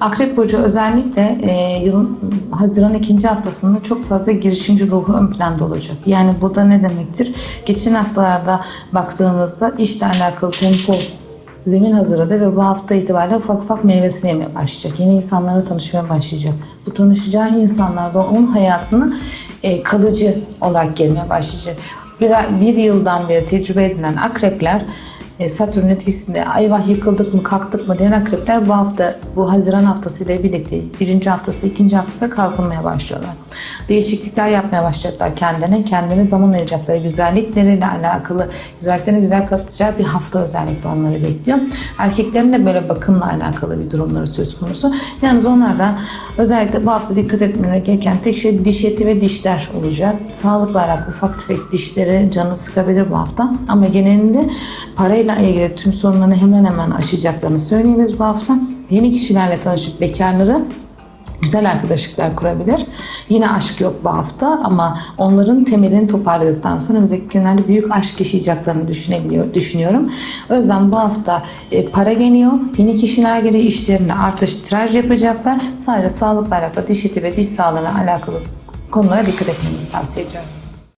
Akrep Burcu özellikle e, yılın Haziran ikinci haftasında çok fazla girişimci ruhu ön planda olacak. Yani bu da ne demektir? Geçen haftalarda baktığımızda işle alakalı tempo zemin hazırladı ve bu hafta itibariyle ufak ufak meyvesini yemeye başlayacak. Yeni insanlarla tanışmaya başlayacak. Bu tanışacağı insanlar da onun hayatına e, kalıcı olarak girmeye başlayacak. Bir, bir yıldan beri tecrübe edilen akrepler Satürn etkisinde ayvah yıkıldık mı kalktık mı diyen akrepler bu hafta bu Haziran haftası ile birlikte birinci haftası ikinci haftası kalkınmaya başlıyorlar. Değişiklikler yapmaya başlayacaklar kendine kendine zaman ayıracakları güzellikleriyle alakalı güzelliklerine güzel katacağı bir hafta özellikle onları bekliyor. Erkeklerin de böyle bakımla alakalı bir durumları söz konusu. Yalnız onlarda özellikle bu hafta dikkat etmeleri gereken tek şey diş eti ve dişler olacak. Sağlıkla alakalı ufak tefek dişleri canı sıkabilir bu hafta. Ama genelinde parayla ilgili tüm sorunlarını hemen hemen aşacaklarını söyleyebiliriz bu hafta. Yeni kişilerle tanışıp bekarları güzel arkadaşlıklar kurabilir. Yine aşk yok bu hafta ama onların temelini toparladıktan sonra önümüzdeki günlerde büyük aşk yaşayacaklarını düşünebiliyor, düşünüyorum. O yüzden bu hafta e, para geliyor. Yeni kişiler geliyor. işlerinde artış, tiraj yapacaklar. Sadece sağlıkla alakalı, diş eti ve diş sağlığına alakalı konulara dikkat etmeni tavsiye ediyorum.